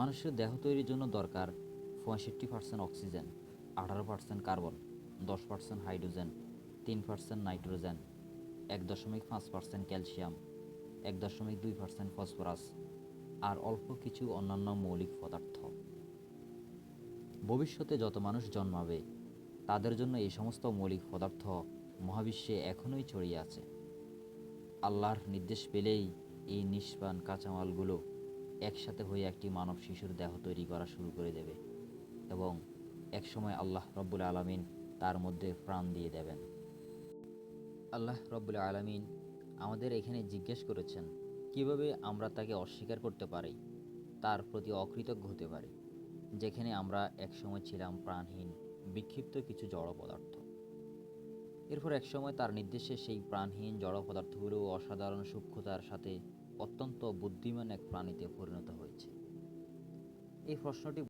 মানুষের দেহ তৈরির জন্য দরকার পঁয়ষট্টি পার্সেন্ট অক্সিজেন, আঠারো পার্সেন্ট কার্বন, দশ পার্সেন্ট হাইড্রোজেন, তিন পার্সেন্ট নাইট্রোজেন, এক দশমিক পাঁচ পার্সেন্ট ক্যালসিয়াম, এক দশমিক দুই পার্সেন্ট ফসফরাস আর অল্প কিছু অন্যান্য মৌলিক পদার্থ। ভবিষ্যতে যত মানুষ জন্মাবে, তাদের জন্য এই সমস্ত মৌলিক পদার্থ মহাবিশ্বে এখনোই ছড়িয়ে আছে। আল্লাহর নির্দেশ পেলেই এই নিষ্পান কাঁচামালগুলো একসাথে হয়ে একটি মানব শিশুর দেহ তৈরি করা শুরু করে দেবে এবং একসময় আল্লাহ রব্বুল আলমিন তার মধ্যে প্রাণ দিয়ে দেবেন। আল্লাহ রব্বুল আলমিন আমাদের এখানে জিজ্ঞেস করেছেন, কীভাবে আমরা তাকে অস্বীকার করতে পারি? তার প্রতি অকৃতজ্ঞ হতে পারি, যেখানে আমরা একসময় ছিলাম প্রাণহীন, বিক্ষিপ্ত কিছু জড় পদার্থ। এরপর একসময় তার নির্দেশে সেই প্রাণহীন জড় পদার্থগুলো অসাধারণ সূক্ষ্মতার সাথে অত্যন্ত বুদ্ধিমান এক প্রাণীতে পরিণত হয়েছে। এই প্রশ্নটি